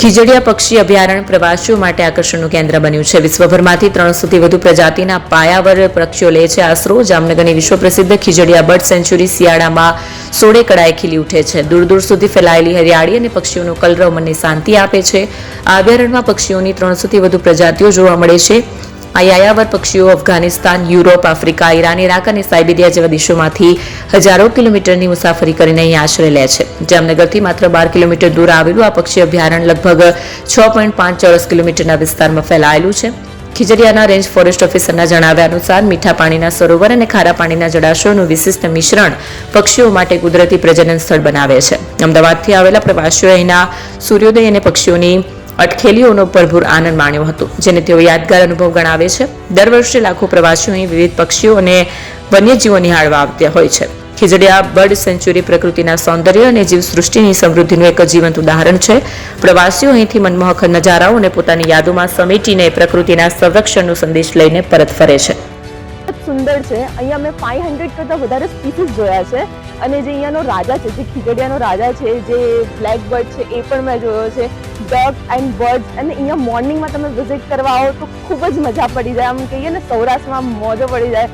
ખીજડીયા પક્ષી અભયારણ્ય પ્રવાસીઓ માટે આકર્ષણનું કેન્દ્ર બન્યું છે. વિશ્વભરમાંથી ત્રણસોથી વધુ પ્રજાતિના પાયાવર પક્ષીઓ લે છે. આશરો જામનગરની વિશ્વ પ્રસિદ્ધ ખીજડીયા બર્ડ સેન્ચ્યુરી શિયાળામાં સોળે કડાએ ખીલી ઉઠે છે. દૂર દૂર સુધી ફેલાયેલી હરિયાળી અને પક્ષીઓનો કલરવ મનને શાંતિ આપે છે. આ અભયારણ્યમાં પક્ષીઓની ત્રણસોથી વધુ પ્રજાતિઓ જોવા મળે છે. આ યાયાવર પક્ષીઓ Afghanistan, Europe, Africa, Iran, Iraq અને સાઇબેરિયા જેવા દેશોમાંથી હજારો કિલોમીટરની મુસાફરી કરીને અહીં આશ્રય લે છે. જામનગરથી માત્ર બાર કિલોમીટર દૂર આવેલું આ પક્ષી અભયારણ્ય લગભગ છ પોઈન્ટ પાંચ ચોરસ કિલોમીટરના વિસ્તારમાં ફેલાયેલું છે. ખીજડીયાના રેન્જ ફોરેસ્ટ ઓફિસરના જણાવ્યા અનુસાર મીઠા પાણીના સરોવર અને ખારા પાણીના જળાશયોનું વિશિષ્ટ મિશ્રણ પક્ષીઓ માટે કુદરતી પ્રજનન સ્થળ બનાવે છે. અમદાવાદથી આવેલા પ્રવાસીઓ અહીંના સૂર્યોદય અને પક્ષીઓની અટખેલીઓનો ભરપૂર આનંદ માણ્યો હતો, જેને તેઓ યાદગાર અનુભવ ગણાવે છે. દર વર્ષે લાખો પ્રવાસીઓ અહીં વિવિધ પક્ષીઓ અને વન્યજીવો નિહાળવા આવતા હોય છે. ખીજડીયા, બર્ડ સેન્ચ્યુરી પ્રકૃતિના સૌંદર્ય અને જીવસૃષ્ટિની સમૃદ્ધિનું એક જીવંત ઉદાહરણ છે. પ્રવાસીઓ અહીંથી મનમોહક નજારાઓ અને પોતાની યાદોમાં સમેટીને પ્રકૃતિના સંરક્ષણનો સંદેશ લઈને પરત ફરે છે. સુંદર છે. અહીંયા મેં ફાઈવ હંડ્રેડ કરતાં વધારે સ્પીસીસ જોયા છે. અને જે અહીંયાનો રાજા છે, જે ખીજડીયાનો રાજા છે, જે બ્લેક બર્ડ છે, એ પણ મેં જોયો છે. ડોગ એન્ડ બર્ડ્સ અને અહીંયા મોર્નિંગમાં તમે વિઝિટ કરવા આવો તો ખૂબ જ મજા પડી જાય. આમ કહીએ ને સૌરાષ્ટ્રમાં મોજો પડી જાય.